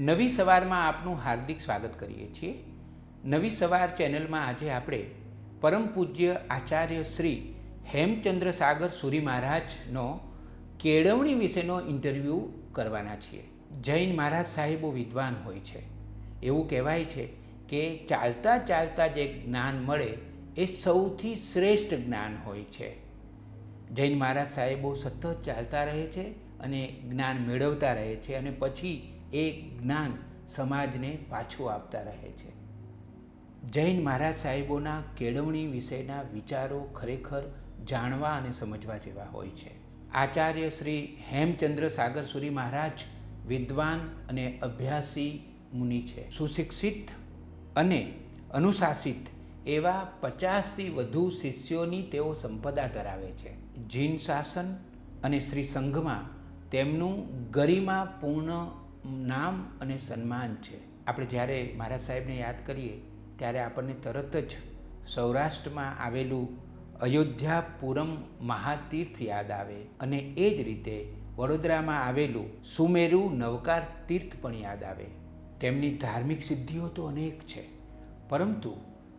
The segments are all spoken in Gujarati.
નવી સવારમાં આપનું હાર્દિક સ્વાગત કરીએ છીએ. નવી સવાર ચેનલમાં આજે આપણે પરમ પૂજ્ય આચાર્ય શ્રી હેમચંદ્ર સાગર સુરી મહારાજનો કેળવણી વિશેનો ઇન્ટરવ્યૂ કરવાના છીએ. જૈન મહારાજ સાહેબો વિદ્વાન હોય છે. એવું કહેવાય છે કે ચાલતા ચાલતા જે જ્ઞાન મળે એ સૌથી શ્રેષ્ઠ જ્ઞાન હોય છે. જૈન મહારાજ સાહેબો સતત ચાલતા રહે છે અને જ્ઞાન મેળવતા રહે છે અને પછી એ જ્ઞાન સમાજને પાછું આપતા રહે છે. જૈન મહારાજ સાહેબોના કેળવણી વિશેના વિચારો ખરેખર જાણવા અને સમજવા જેવા હોય છે. આચાર્ય શ્રી હેમચંદ્ર સાગર સુરી મહારાજ વિદ્વાન અને અભ્યાસી મુનિ છે. સુશિક્ષિત અને અનુશાસિત એવા પચાસથી વધુ શિષ્યોની તેઓ સંપદા ધરાવે છે. જીન શાસન અને શ્રી સંઘમાં તેમનું ગરિમાપૂર્ણ નામ અને સન્માન છે. આપણે જ્યારે મારા સાહેબને યાદ કરીએ, ત્યારે આપણને તરત જ સૌરાષ્ટ્રમાં આવેલું અયોધ્યાપુરમ મહાતીર્થ યાદ આવે અને એ જ રીતે વડોદરામાં આવેલું સુમેરુ નવકાર તીર્થ પણ યાદ આવે. તેમની ધાર્મિક સિદ્ધિઓ તો અનેક છે, પરંતુ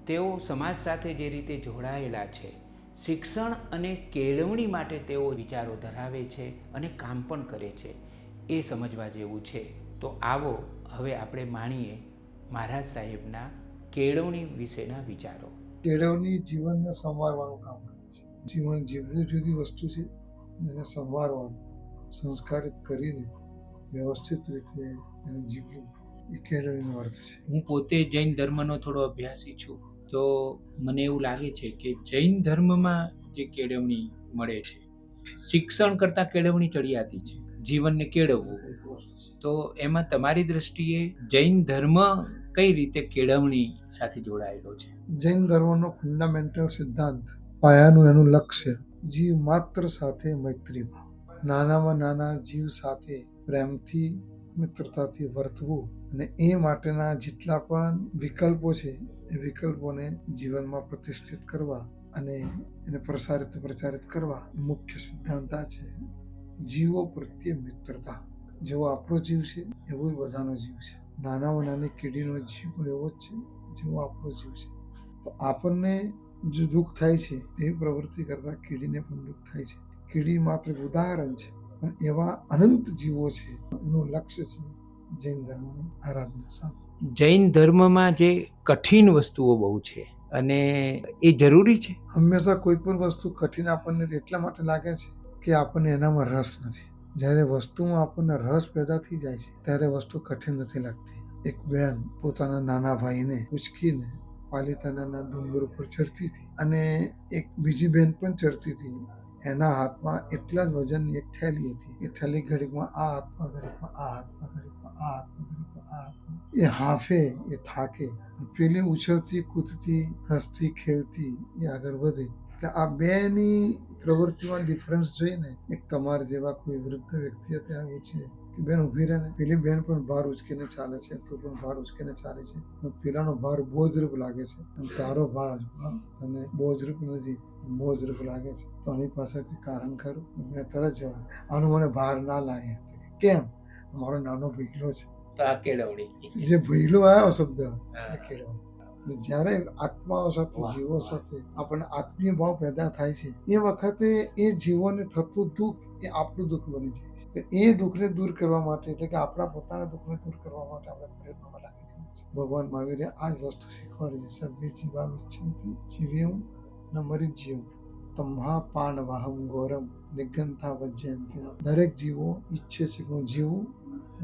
તેઓ સમાજ સાથે જે રીતે જોડાયેલા છે, શિક્ષણ અને કેળવણી માટે તેઓ વિચારો ધરાવે છે અને કામ પણ કરે છે. એ સમજવા જેવું છે. તો આવો હવે આપણે માણીએ મહારાજ સાહેબના કેળવણી વિશેના વિચારો. કેળવણી જીવનને સંવારવાનું કામ કરે છે. જીવન જીવવું જુદી વસ્તુ છે એને સંવારવાનું સંસ્કારિત કરીને વ્યવસ્થિત રીતે એને જીવવું એ કેળવણીનો અર્થ છે. હું પોતે જૈન ધર્મનો થોડો અભ્યાસી છું તો મને એવું લાગે છે કે જૈન ધર્મમાં જે કેળવણી મળે છે શિક્ષણ કરતાં કેળવણી ચડિયાતી છે. જીવનને કેળવવું. તો એમાં તમારી દ્રષ્ટિએ જૈન ધર્મ કઈ રીતે કેળવણી સાથે જોડાયેલો છે? જૈન ધર્મનો ફંડામેન્ટલ સિદ્ધાંત પાયાનું એનું લક્ષ્ય જીવ માત્ર સાથે મૈત્રી ભાવ નાનામાં નાના જીવ સાથે પ્રેમથી, મિત્રતાથી વર્તવું અને એ માટેના જેટલા પણ વિકલ્પો છે, એ વિકલ્પોને જીવનમાં પ્રતિષ્ઠિત કરવા અને એને પ્રસારિત, પ્રચારિત કરવા મુખ્ય સિદ્ધાંત આ છે. જીવો પ્રત્યે મિત્રતા. જેવો આપણો જીવ છે એવો જ બધાનો જીવ છે. નાનામાં નાની કીડીનો જીવ પણ એવો જ છે જેવો આપણો જીવ છે. તો આપણને જો દુઃખ થાય છે એવી પ્રવૃત્તિ કરતાં કીડીને પણ દુઃખ થાય છે. કીડી માત્ર ઉદાહરણ છે પણ એવા અનંત જીવો છે. એનું લક્ષ્ય છે જૈન ધર્મની આરાધના સાથે જૈન ધર્મમાં જે કઠિન વસ્તુઓ બહુ છે અને એ જરૂરી છે? હંમેશા કોઈ પણ વસ્તુ કઠિન આપણને એટલા માટે લાગે છે કે આપણને એનામાં રસ નથી. જ્યારે વસ્તુમાં આપણને રસ પેદા થઈ જાય છે, ત્યારે વસ્તુ કઠિન નથી લાગતી. એક બેન પોતાના નાના ભાઈને ઉચકીને પાલિતાનાના ડુંગર ઉપર ચડતી હતી અને એક બીજી બેન પણ ચડતી હતી. એના હાથમાં એટલા જ વજનની એક થેલી હતી એ થેલી ઘડીકમાં આ હાથમાં, ઘડીકમાં આ હાથમાં, ઘડીકમાં આ હાથમાં, ઘડીકમાં આ હાથમાં. એ હાફે, એ થાકે. પેલી ઉછળતી, કૂદતી, હસતી, ખેલતી એ આગળ વધે. એટલે આ બેની પ્રવૃત્તિમાં ડિફરન્સ જોઈને એક તમારા જેવા કોઈ વૃદ્ધ વ્યક્તિ ત્યાં છે કે બેન ઊભી રહે ને પેલી બેન પણ ભાર ઉચકીને ચાલે છે તું પણ ભાર ઉચકીને ચાલે છે. પેલાનો ભાર બોજરૂપ લાગે છે. અને તારો ભાર અને બોજરૂપ નથી બોજરૂપ લાગે છે. તો આની પાછળ કંઈ કારણ ખરું? મેં તરત જવાબ આનું મને ભાર ના લાગે. કેમ? મારો નાનો ભૈલો છે. તો આ કેળવણી. જે ભૈલો આવ્યો શબ્દ કેળવણી. જ્યારે આત્માઓ સાથે જીવો સાથે આપણને આત્મીય ભાવ પેદા થાય છે એ વખતે એ જીવોને થતું દુઃખ એ આપણું દુઃખ બની જાય છે. એ દુઃખને દૂર કરવા માટે એટલે કે આપણા પોતાના દુઃખને દૂર કરવા માટે આપણે પ્રયત્નમાં લાગી ભગવાન મહાવીરે આ જ વસ્તુ શીખવાડી છે. સભ્ય જીવા ઈચ્છંતી જીવ્યું ન મરી જીવ તમ્હા પાન વાહમ ગૌરમ નિગંથા વજ્યંતી. દરેક જીવો ઈચ્છે છે કે હું જીવું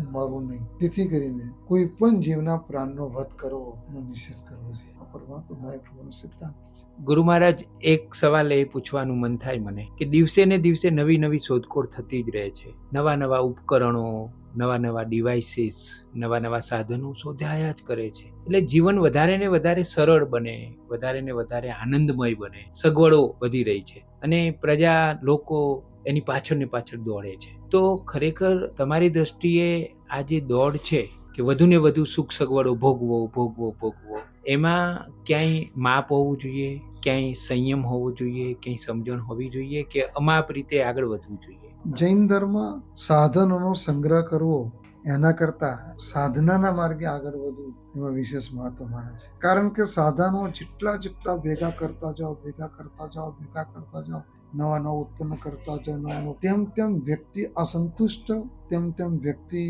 મરું નહીં. તેથી કરીને કોઈ પણ જીવના પ્રાણનો વધ કરવો, એનો નિષેધ કરવો જોઈએ ગુરુ મહારાજ, એક સવાલ એ પૂછવાનું મન થાય મને કે દિવસે ને દિવસે નવી નવી શોધખોળ થતી જ રહે છે. નવા નવા ઉપકરણો, નવા નવા ડિવાઇસીસ નવા નવા સાધનો શોધાયા જ કરે છે. એટલે જીવન વધારે ને વધારે સરળ બને, વધારે ને વધારે આનંદમય બને. સગવડો વધી રહી છે. અને પ્રજા લોકો એની પાછળ ને પાછળ દોડે છે. તો ખરેખર તમારી દ્રષ્ટિએ આ જે દોડ છે કે વધુ ને વધુ સુખ સગવડો ભોગવો ભોગવો ભોગવો, એમાં ક્યાંય માપ હોવું જોઈએ, ક્યાંય સંયમ હોવો જોઈએ, ક્યાંય સમજણ હોવી જોઈએ કે અમાપ રીતે આગળ વધવું જોઈએ? જૈન ધર્મ સાધનોનો સંગ્રહ કરવો એના કરતાં સાધનાના માર્ગે આગળ વધવું એમાં વિશેષ મહત્વ માને છે. કારણ કે સાધનો જેટલા જેટલા ભેગા કરતા જાઓ, ભેગા કરતા જાઓ, ભેગા કરતા જાઓ નવા નવા ઉત્પન્ન કરતા નવા તેમ તેમ વ્યક્તિ અસંતુષ્ટ, તેમ તેમ વ્યક્તિ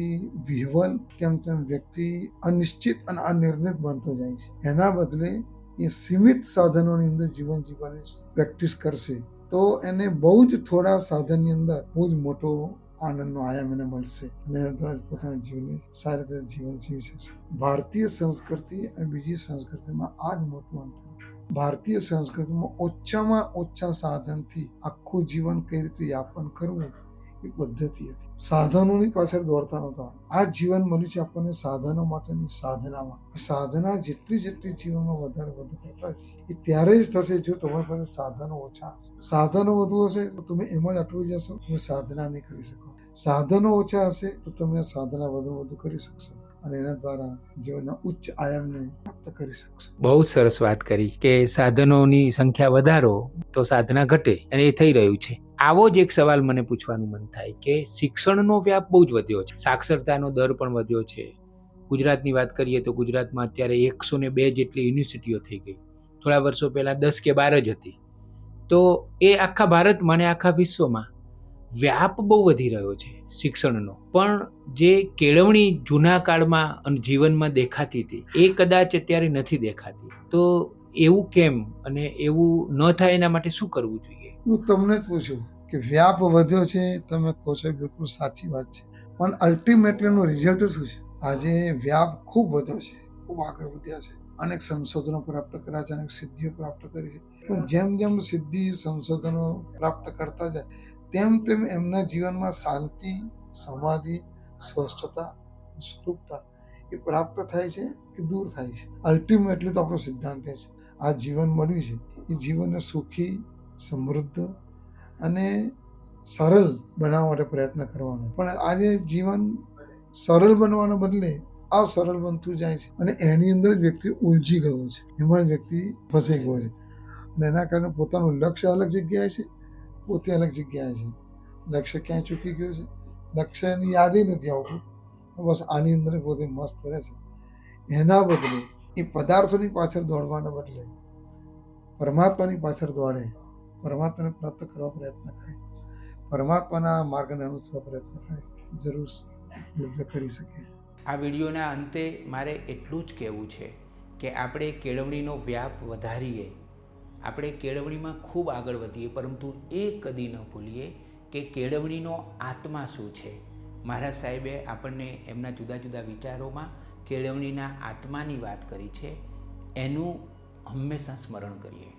વિહવલ, તેમ તેમ વ્યક્તિ અનિશ્ચિત અને અનિર્ણિત બનતો જાય છે. એના બદલે એ સીમિત સાધનોની અંદર જીવન જીવવાની પ્રેક્ટિસ કરશે, તો એને બહુ જ થોડા સાધનની અંદર બહુ જ મોટો આનંદનો આયામ એને મળશે અને પોતાના જીવનને સારી રીતે જીવન જીવી શકશે. ભારતીય સંસ્કૃતિ અને બીજી સંસ્કૃતિમાં આ જ મોટું અંતર ભારતીય સંસ્કૃતિમાં ઓછામાં ઓછા સાધનથી આખું જીવન કઈ રીતે યાપન કરવું એ પદ્ધતિ હતી. સાધનોની પાછળ દોડતા નહોતા. આ જીવન મળ્યું છે આપણને સાધનો માટેની સાધનામાં સાધના જેટલી જેટલી જીવનમાં વધારે વધુ કરતા છે એ ત્યારે જ થશે જો તમારી પાસે સાધનો ઓછા હશે. સાધનો વધુ હશે તો તમે એમાં જ અટવી જશો, તમે સાધના નહીં કરી શકો. સાધનો ઓછા હશે તો તમે સાધના વધુ વધુ કરી શકશો. અને એના દ્વારા જીવનના ઉચ્ચ આયામને પ્રાપ્ત કરી શકશો. બહુ જ સરસ વાત કરી કે સાધનોની સંખ્યા વધારો તો સાધના ઘટે અને એ થઈ રહ્યું છે. આવો જ એક સવાલ મને પૂછવાનું મન થાય કે શિક્ષણનો વ્યાપ બહુ જ વધ્યો છે. સાક્ષરતાનો દર પણ વધ્યો છે. ગુજરાતની વાત કરીએ તો ગુજરાતમાં અત્યારે એકસો ને બે જેટલી યુનિવર્સિટીઓ થઈ ગઈ. થોડા વર્ષો પહેલાં દસ કે બાર જ હતી. તો એ આખા ભારતમાં અને આખા વિશ્વમાં વ્યાપ બહુ વધી રહ્યો છે શિક્ષણનો. પણ જે કેળવણી જૂના કાળમાં અને જીવનમાં દેખાતી હતી, એ કદાચ અત્યારે નથી દેખાતી. તો એવું કેમ અને એવું ન થાય એના માટે શું કરવું જોઈએ? હું તમને જ પૂછું કે વ્યાપ વધ્યો છે, તમે કહો છો બિલકુલ સાચી વાત છે. પણ અલ્ટિમેટલી રિઝલ્ટ શું છે? આજે વ્યાપ ખૂબ વધ્યો છે, ખૂબ આગળ વધ્યા છે. અનેક સંશોધનો પ્રાપ્ત કર્યા છે, અનેક સિદ્ધિઓ પ્રાપ્ત કરી છે. પણ જેમ જેમ સિદ્ધિ સંશોધનો પ્રાપ્ત કરતા જાય તેમ તેમ એમના જીવનમાં શાંતિ, સમાધિ, સ્વસ્થતા, સ્વરૂપતા એ પ્રાપ્ત થાય છે કે દૂર થાય છે. અલ્ટિમેટલી તો આપણો સિદ્ધાંત એ છે. આ જીવન મળ્યું છે. એ જીવનને સુખી, સમૃદ્ધ અને સરળ બનાવવા માટે પ્રયત્ન કરવાનો. પણ આજે જીવન સરળ બનવાને બદલે આ સરળ બનતું જાય છે અને એની અંદર જ વ્યક્તિ ઉલજી ગયો છે. એમાં જ વ્યક્તિ ફસાઈ ગયો છે. અને એના કારણે પોતાનું લક્ષ્ય અલગ જગ્યાએ છે. પોતે અલગ જગ્યાએ છે. લક્ષ્ય ક્યાંય ચૂકી ગયું છે. લક્ષ્યની યાદી નથી આવતું. બસ આની અંદર પોતે મસ્ત રહે છે. એના બદલે એ પદાર્થોની પાછળ દોડવાના બદલે પરમાત્માની પાછળ દોડે, પરમાત્માને પ્રાપ્ત કરવા પ્રયત્ન કરે, પરમાત્માના માર્ગને અનુસરવા પ્રયત્ન કરે, જરૂર કરી શકે. આ વિડીયોના અંતે મારે એટલું જ કહેવું છે કે આપણે કેળવણીનો વ્યાપ વધારીએ. આપણે કેળવણીમાં ખૂબ આગળ વધીએ, પરંતુ એ કદી ન ભૂલીએ કે કેળવણીનો આત્મા શું છે. મહારાજ સાહેબે આપણને એમના જુદા જુદા વિચારોમાં કેળવણીના આત્માની વાત કરી છે. એનું હંમેશા સ્મરણ કરીએ.